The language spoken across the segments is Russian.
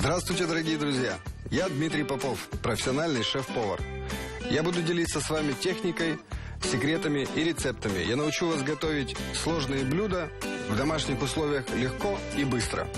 Здравствуйте, дорогие друзья! Я Дмитрий Попов, профессиональный шеф-повар. Я буду делиться с вами техникой, секретами и рецептами. Я научу вас готовить сложные блюда в домашних условиях легко и быстро.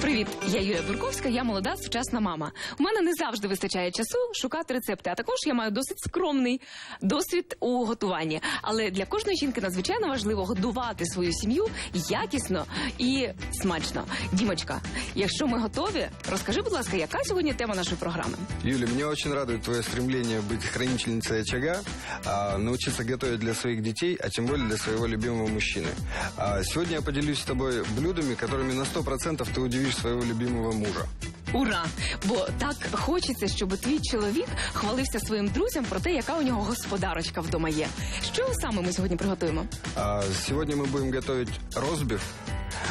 Привіт, я Юлія Бурковська, я молода сучасна мама. У мене не завжди вистачає часу шукати рецепти, а також я маю досить скромний досвід у готуванні. Але для кожної жінки надзвичайно важливо годувати свою сім'ю якісно і смачно. Дімочка, якщо ми готові, розкажи, будь ласка, яка сьогодні тема нашої програми? Юля, меня очень радует твое стремление быть хранительницей очага, а, научиться готовить для своих детей, а тем более для своего любимого мужчины. А, сегодня я поделюсь с тобой блюдами, которыми на 100% ты удивишь своего любимого мужа. Ура! Бо так хочеться, щоб твій чоловік хвалився своїм друзям про те, яка у нього господарочка вдома є. Що саме ми сьогодні приготуємо? А, сегодня мы будем готовить розбив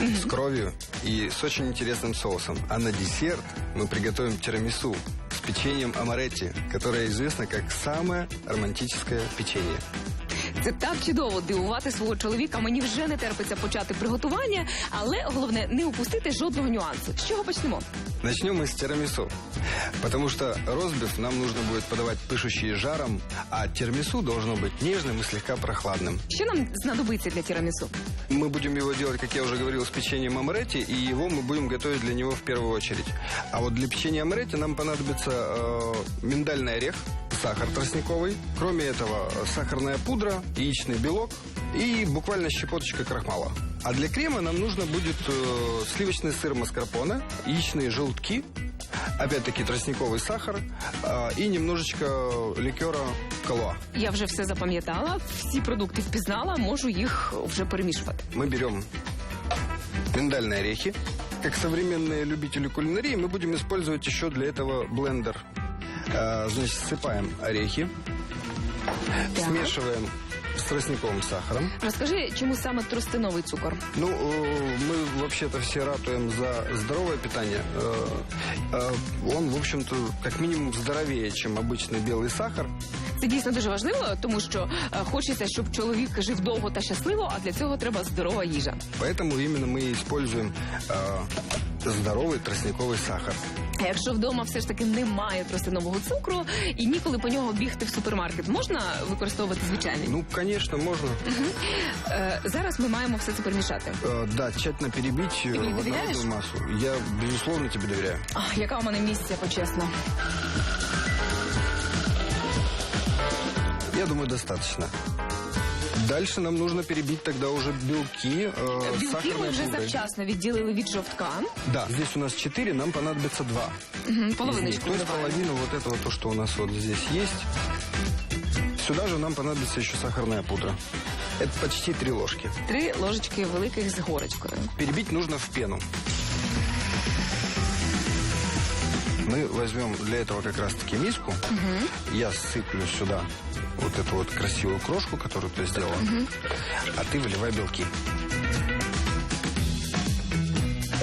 с кровью и с очень интересным соусом. А на десерт мы приготовим тирамису с печеньем амаретти, которое известно как самое романтическое печенье. Це так чудово дивувати свого чоловіка. Мені вже не терпиться почати приготування, але головне не упустити жодного нюансу. З чого почнемо? Начнем мы с тирамису. Потому что розбив нам нужно будет подавать пышущий жаром, а тирамису должно быть нежным и слегка прохладным. Що нам знадобиться для тірамісу? Мы будем его делать, как я уже говорил, с печеньем амаретти, и его мы будем готовить для него в первую очередь. А вот для печенья амаретти нам понадобится э, миндальный орех, сахар тростниковый, кроме этого э, сахарная пудра, яичный белок и буквально щепоточка крахмала. А для крема нам нужно будет э, сливочный сыр маскарпоне, яичные желтки, опять-таки тростниковый сахар э, и немножечко ликера калуа. Я вже все запам'ятала, всі продукти впізнала, можу їх вже перемішувати. мы берем миндальные орехи. Как современные любители кулинарии, мы будем использовать еще для этого блендер. А, Значит, ссыпаем орехи, Так. смешиваем с тростниковым сахаром. Розкажи, чому саме тростиновий цукор? Ну, э, мы вообще-то все ратуем за здоровое питание. Э, э, Он, в общем-то, как минимум здоровее, чем обычный белый сахар. Це дійсно дуже важливо, тому що е, хочеться, щоб чоловік жив довго та щасливо, а для цього треба здорова їжа. Поэтому именно мы используем э, здоровый тростниковый сахар. А Якщо вдома все ж таки немає тростинового цукру і ніколи по нього бігти в супермаркет, можна використовувати звичайний? Ну, конечно, можно. Е, зараз ми маємо все це перемішати. Э, Да, тщательно перебить э, мне в доверяешь? однородную массу. Я, безусловно, тебе доверяю. А, яка у мене місця, почесно. Я думаю, достаточно. Дальше нам нужно перебить тогда уже белки э, с Білки ми сахарной вже пудрой. завчасно відділили від жовтка. Да, здесь у нас 4, нам понадобится 2. Мгм, Половиночку То есть вливаємо. половину вот этого, то, что у нас вот здесь есть. Сюда же нам понадобится еще сахарная пудра. Это почти 3 ложки. Три ложечки великих з горочкою. Перебить нужно в пену. Мы возьмем для этого как раз-таки миску. Я сыплю сюда вот эту вот красивую крошку, которую ты сделала. А ты выливай белки.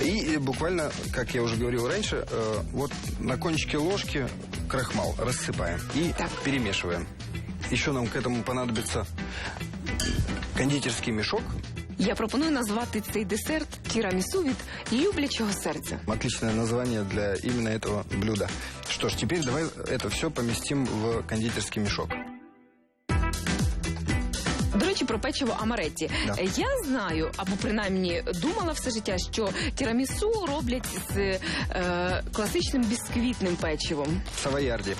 И э, буквально, как я уже говорил раньше, э, вот на кончике ложки крахмал рассыпаем и Так. перемешиваем. Еще нам к этому понадобится кондитерский мешок. Я пропоную назвати цей десерт тірамісу від люблячого серця. Отличное название для именно этого блюда. Что ж, теперь давай это все поместим в кондитерский мешок. До речі, про печиво амаретті. Да. Е, Я знаю, або принаймні думала все життя, що тірамісу роблять з е, класичним бісквітним печивом. Савоярди.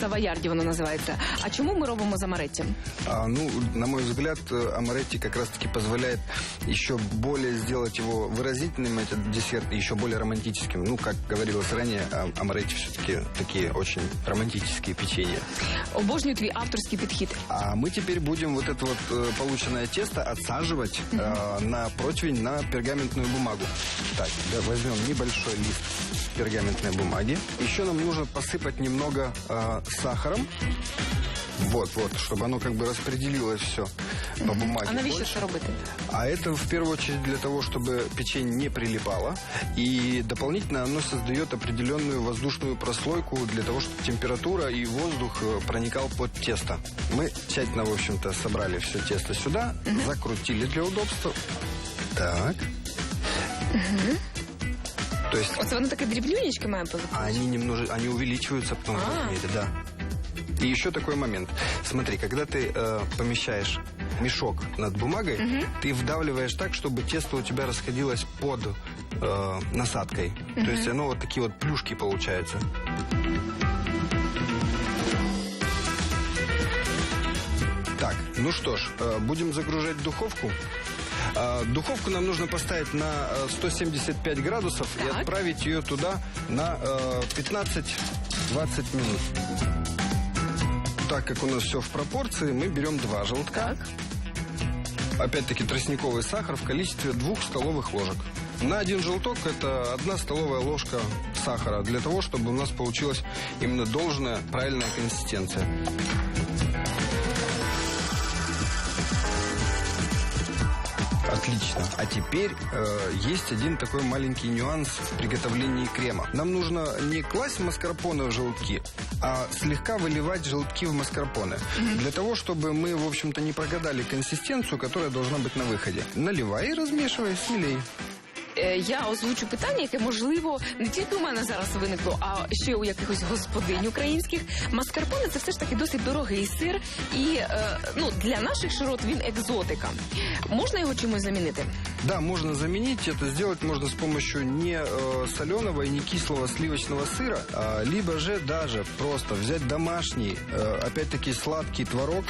Савоярді воно називається. А чому ми робимо з амареттям? А, ну, на мой взгляд, э, амаретти как раз-таки позволяет еще более сделать его выразительным, этот десерт, и еще более романтическим. Ну, как говорилось ранее, а- амаретти все-таки такие очень романтические печенья. Обожнюю твій авторський підхід. А мы теперь будем вот это вот э, полученное тесто отсаживать э, на противень на пергаментную бумагу. Так, возьмем небольшой лист пергаментной бумаги. Еще нам нужно посыпать немного э, сахаром. Вот, вот, чтобы оно как бы распределилось все по бумаге. А навіщо больше. це робити? А это в первую очередь для того, чтобы печень не прилипала. И дополнительно оно создает определенную воздушную прослойку для того, чтобы температура и воздух э, проникал под тесто. Мы тщательно, в общем-то, собрали все тесто сюда, закрутили для удобства. Так. То есть Оце воно таке дрібнюнечке має бути. а они немножко, они увеличиваются потом в А. размере, да. И еще такой момент. Смотри, когда ты э, помещаешь мешок над бумагой, ты вдавливаешь так, чтобы тесто у тебя расходилось под э, насадкой. То есть оно вот такие вот плюшки получаются. Так, ну что ж, э, будем загружать духовку. А, Духовку нам нужно поставить на э, 175 градусов и Так. отправить ее туда на э, 15-20 минут. Так как у нас все в пропорции, мы берем два желтка. Так. Опять-таки тростниковый сахар в количестве двух столовых ложек. На один желток это одна столовая ложка сахара для того, чтобы у нас получилась именно должная правильная консистенция. Отлично. А теперь э, есть один такой маленький нюанс в приготовлении крема. Нам нужно не класть маскарпоне в желтки, а слегка выливать желтки в маскарпоне. Для того, чтобы мы, в общем-то, не прогадали консистенцию, которая должна быть на выходе. Наливай и размешивай, смелей Е, Я озвучу питання, яке можливо не тільки у мене зараз виникло, а ще у якихось господинь українських. Маскарпоне це все ж таки досить дорогий сир, і е, ну для наших широт він екзотика. Можна його чимось замінити? Да, можно заменить. Это сделать можно с помощью не э, соленого и не кислого сливочного сыра, а, либо же даже просто взять домашний, э, опять-таки сладкий творог,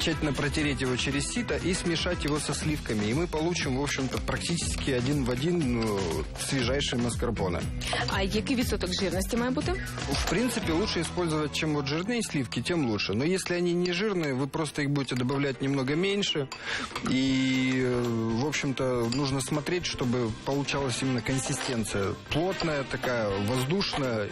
тщательно протереть его через сито и смешать его со сливками. И мы получим, в общем-то, практически один в один э, свежайший маскарпоне. А який відсоток жирності має бути? В принципе, лучше использовать, чем вот жирные сливки, тем лучше. Но если они не жирные, вы просто их будете добавлять немного меньше. И, э, в общем-то, нужно смотреть, чтобы получалась именно консистенция. Плотная такая, воздушная.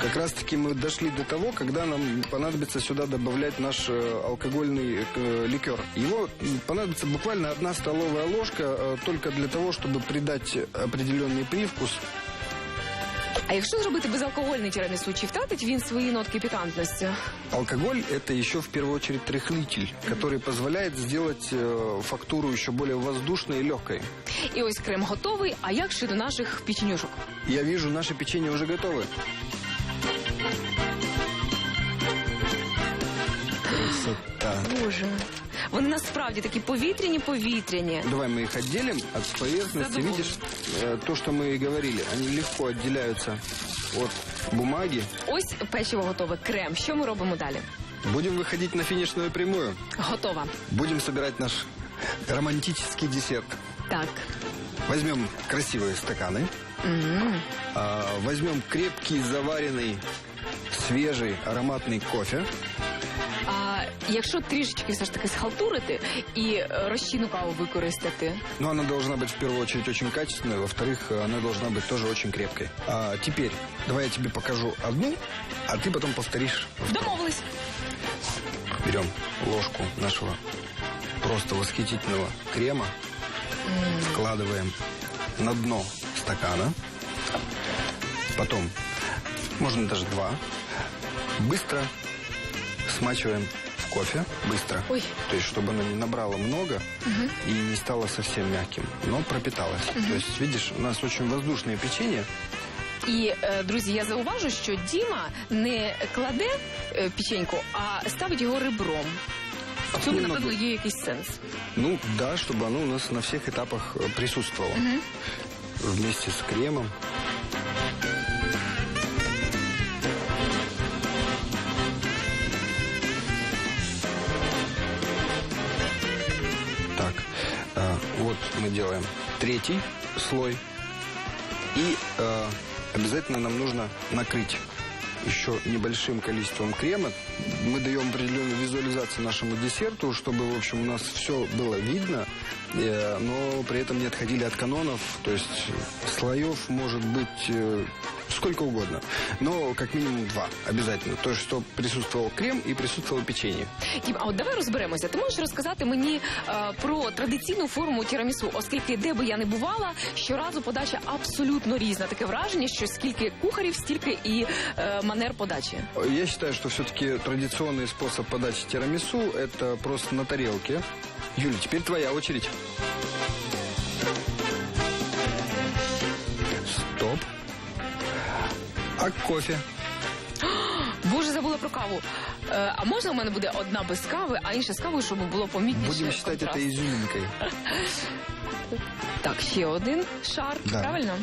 Как раз-таки мы дошли до того, когда нам понадобится сюда добавлять наш э, алкогольный э, ликер. Его м, понадобится буквально одна столовая ложка э, только для того, чтобы придать определенный привкус А якщо зробити безалкогольний тірамісу, чи втратить він свої нотки пікантності? Алкоголь – это еще в первую очередь трехлитель, который позволяет сделать э, фактуру еще более воздушной и легкой. І ось крем готовий. А як щодо наших печенюшок? Я вижу, наши печенье уже готовы. Красота. Боже, вони насправді такі повітряні, повітряні. Давай мы их отделим от поверхности. Задумал. Видишь, э, то, что мы и говорили, они легко отделяются от бумаги. Ось печиво готове. Крем. Що ми робимо далі? Будем выходить на финишную прямую. Готова. Будем собирать наш романтический десерт. Так. Возьмем красивые стаканы. М. А, возьмем крепкий, заваренный, свежий, ароматный кофе. А якщо трішечки все ж таки схалтурити і е, розчинну каву використати, Но она должна быть в первую очередь очень качественной, во-вторых, она должна быть тоже очень крепкой. А теперь давай я тебе покажу одну, а ты потом повторишь. домовились. Берем ложку нашего просто восхитительного крема, вкладываем на дно стакана, потом, можно даже два, быстро смачиваем в кофе, быстро. Ой. То есть, чтобы оно не набрало много и не стало совсем мягким, но пропиталось. То есть, видишь, у нас очень воздушное печенье. І е, друзі, я зауважу, що Діма не кладе е, печеньку, а ставить його ребром. В цьому, Немного. напевно, є якийсь сенс. Ну, да, чтобы оно у нас на всех этапах э, присутствовало. Вместе с кремом. Мы делаем третий слой. И э, обязательно нам нужно накрыть еще небольшим количеством крема. Мы даем определенную визуализацию нашему десерту, чтобы, в общем, у нас все было видно, э, но при этом не отходили от канонов. То есть слоев может быть э, сколько угодно, но как минимум два обязательно. То есть, чтобы присутствовал крем и присутствовало печенье. Дім, а от давай розберемося. Ти можеш розказати мені е, про традиційну форму тірамісу, оскільки де би я не бувала, щоразу подача абсолютно різна. Таке враження, що скільки кухарів, стільки і е, манер подачі. Я считаю, что все-таки традиционный способ подачи тирамису – это просто на тарелке. Юля, теперь твоя очередь. А кофе? Боже, забула про каву. Е, а можна у мене буде одна без кави, а інша з кавою, щоб було помітніше? Будем считать это контраст? изюминкой. Так, ще один шар, Да. правильно?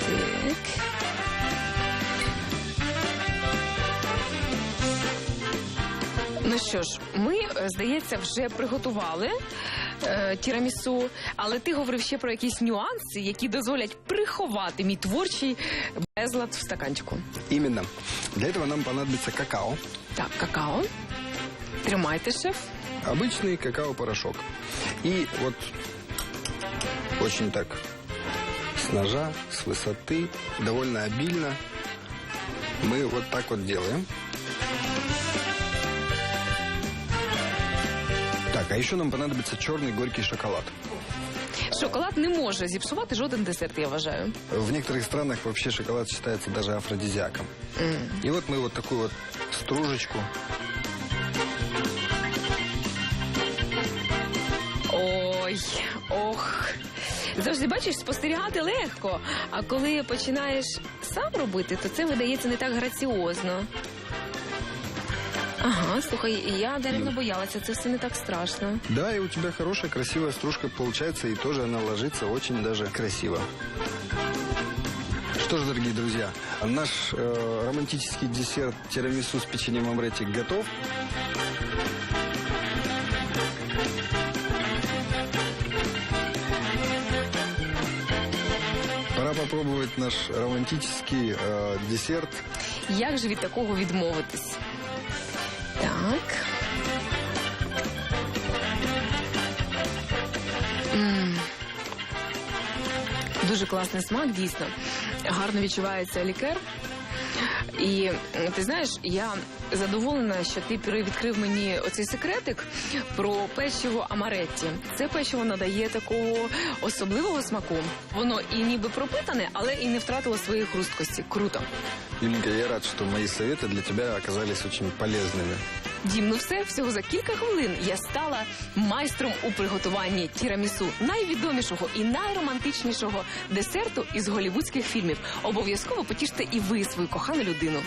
Так. Ну що ж, ми, е, здається, вже приготували е, тірамісу, але ти говорив ще про якісь нюанси, які дозволять приховати мій творчий безлад в стаканчику. Именно. Для этого нам понадобится какао. Так, какао. Тримайте, шеф. Обычный какао-порошок. И вот очень так с ножа, с высоты, довольно обильно мы вот так вот делаем. Так, а еще нам понадобится черный горький шоколад. Шоколад не може зіпсувати жоден десерт, я вважаю. В некоторых странах вообще шоколад считается даже афродизиаком. И вот мы вот такую вот стружечку Ой, ох. Завжди бачиш, спостерігати легко. А коли починаєш сам робити, то це видається не так граціозно. Ага, слухай, я даремно боялася, це все не так страшно. Да, и у тебя хорошая, красивая стружка получается, и тоже она ложится очень даже красиво. Что ж, дорогие друзья, наш э, романтический десерт тирамису с печеньем амрети готов. Пора попробовать наш романтический э, десерт. Як же від такого відмовитись? Так. Дуже класний смак, дійсно. Гарно відчувається лікер. І ти знаєш, я задоволена, що ти відкрив мені оцей секретик про печиво амаретті. Це печиво надає такого особливого смаку. Воно і ніби пропитане, але і не втратило своєї хрусткості. Круто. Юленька, я рад, что мои советы для тебя оказались очень полезными. Дім, ну все, всього за кілька хвилин я стала майстром у приготуванні тірамісу, найвідомішого і найромантичнішого десерту із голівудських фільмів. Обов'язково потіште і ви свою кохану людину.